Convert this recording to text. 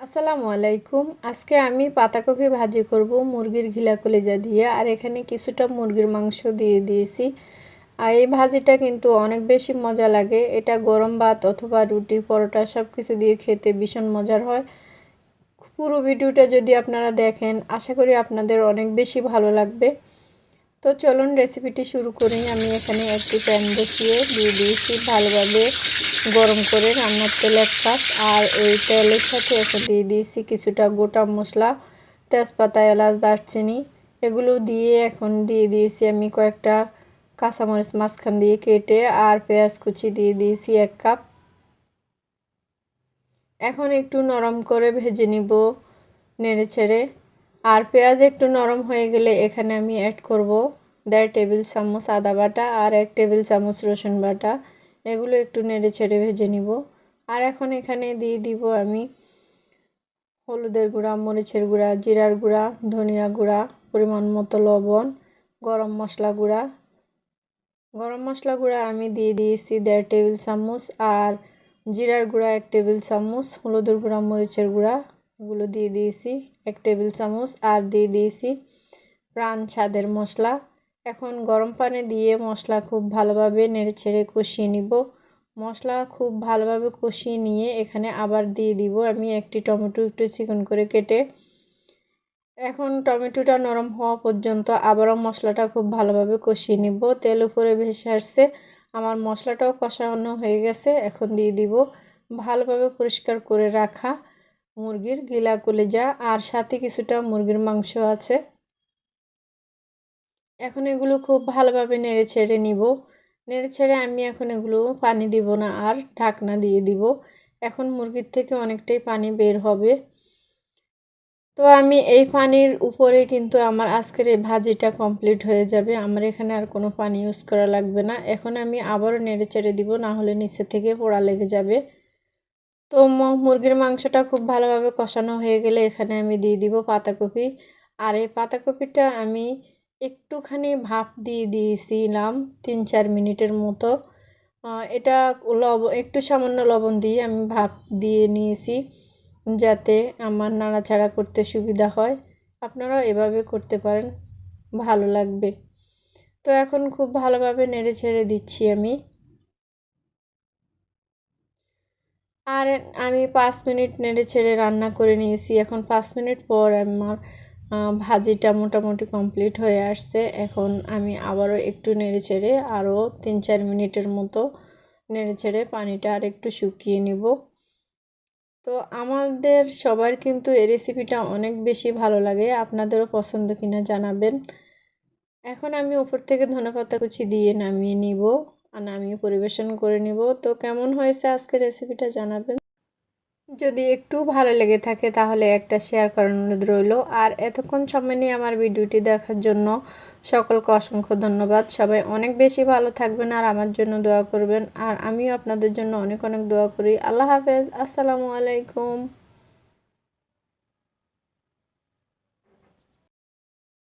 আসসালামু আলাইকুম। আজকে আমি পাতাকপি ভাজি করব মুরগির ঘিলা কলিজা দিয়ে, আর এখানে কিছুটা মুরগির মাংস দিয়ে দিয়েছি। আর এই ভাজিটা কিন্তু অনেক বেশি মজা লাগে। এটা গরম ভাত অথবা রুটি, পরোটা সব কিছু দিয়ে খেতে ভীষণ মজার হয়। পুরো ভিডিওটা যদি আপনারা দেখেন, আশা করি আপনাদের অনেক বেশি ভালো লাগবে। তো চলুন রেসিপিটি শুরু করি। আমি এখানে একটি প্যান বসিয়ে দিয়ে দিয়েছি ভালোভাবে। গরম করে রান্নার তেল এক কাপ আর এই তেলের সাথে এখন দিয়ে দিয়েছি কিছুটা গোটা মশলা, তেজপাতা, এলাচ, দারচিনি। এগুলো দিয়ে এখন দিয়ে দিয়েছি আমি কয়েকটা কাঁচামরিচ মাঝখান দিয়ে কেটে আর পেঁয়াজ কুচি দিয়ে দিয়েছি এক কাপ। এখন একটু নরম করে ভেজে নিব নেড়ে ছেড়ে। আর পেঁয়াজ একটু নরম হয়ে গেলে এখানে আমি অ্যাড করব দেড় টেবিল চামচ আদা বাটা আর এক টেবিল চামচ রসুন বাটা। এগুলো একটু নেড়ে ছেড়ে ভেজে নিব। আর এখন এখানে দিয়ে দিব আমি হলুদের গুঁড়া, মরিচের গুঁড়া, জিরার গুঁড়া, ধনিয়া গুঁড়া, পরিমাণ মতো লবণ, গরম মশলা গুঁড়া। গরম মশলা গুঁড়া আমি দিয়ে দিয়েছি দেড় টেবিল চামচ আর জিরার গুঁড়া এক টেবিল চামচ, হলুদের গুঁড়া, মরিচের গুঁড়া এগুলো দিয়ে দিয়েছি এক টেবিল চামচ আর দিয়ে দিয়েছি প্রাণ ছাদের মশলা। এখন গরম পানি দিয়ে মশলা খুব ভালোভাবে নেড়ে ছেড়ে কষিয়ে নিব। মশলা খুব ভালোভাবে কষিয়ে নিয়ে এখানে আবার দিয়ে দিব আমি একটি টমেটো একটু চিকন করে কেটে। এখন টমেটোটা নরম হওয়া পর্যন্ত আবারও মশলাটা খুব ভালোভাবে কষিয়ে নিব। তেল উপরে ভেসে আসছে, আমার মশলাটাও কষানো হয়ে গেছে, এখন দিয়ে দিব ভালোভাবে পরিষ্কার করে রাখা মুরগির গিলা কলেজা আর সাথে কিছুটা মুরগির মাংস আছে। এখন এগুলো খুব ভালোভাবে নেড়ে ছেড়ে নিব। নেড়ে ছেড়ে আমি এখন এগুলো পানি দিব না, আর ঢাকনা দিয়ে দিব। এখন মুরগির থেকে অনেকটাই পানি বের হবে। তো আমি এই পানির উপরে কিন্তু আমার আজকের এই ভাজিটা কমপ্লিট হয়ে যাবে। আমার এখানে আর কোনো পানি ইউজ করা লাগবে না। এখন আমি আবারও নেড়ে চেড়ে দিব, না হলে নিচে থেকে পোড়া লেগে যাবে। তো মুরগির মাংসটা খুব ভালোভাবে কষানো হয়ে গেলে এখানে আমি দিয়ে দিব পাতাকপি। আর এই পাতাকপিটা আমি একটুখানি ভাপ দিয়ে দিয়েছিলাম তিন চার মিনিটের মতো। এটা লব, একটু সামান্য লবণ দিয়ে আমি ভাপ দিয়ে নিয়েছি যাতে আমার নাড়াচাড়া করতে সুবিধা হয়। আপনারাও এভাবে করতে পারেন, ভালো লাগবে। তো এখন খুব ভালোভাবে নেড়ে ছেড়ে দিচ্ছি আমি। আর আমি পাঁচ মিনিট নেড়ে ছেড়ে রান্না করে নিয়েছি। এখন পাঁচ মিনিট পর আমার ভাজিটা মোটামুটি কমপ্লিট হয়ে আসছে। এখন আমি আবারও একটু নেড়ে ছেড়ে আরও তিন চার মিনিটের মতো নেড়ে ছেড়ে পানিটা আর একটু শুকিয়ে নিব। তো আমাদের সবার কিন্তু এই রেসিপিটা অনেক বেশি ভালো লাগে। আপনাদেরও পছন্দ কিনা জানাবেন। এখন আমি উপর থেকে ধনেপাতা কুচি দিয়ে নামিয়ে নিব আর নামিয়ে পরিবেশন করে নিব। তো কেমন হয়েছে আজকের রেসিপিটা জানাবেন? যদি একটু ভালো লেগে থাকে তাহলে একটা শেয়ার করার অনুরোধ রইল। আর এতক্ষণ সময় নিয়ে আমার ভিডিওটি দেখার জন্য সকলকে অসংখ্য ধন্যবাদ। সবাই অনেক বেশি ভালো থাকবেন আর আমার জন্য দোয়া করবেন। আর আমিও আপনাদের জন্য অনেক অনেক দোয়া করি। আল্লাহ হাফেজ। আসসালামু আলাইকুম।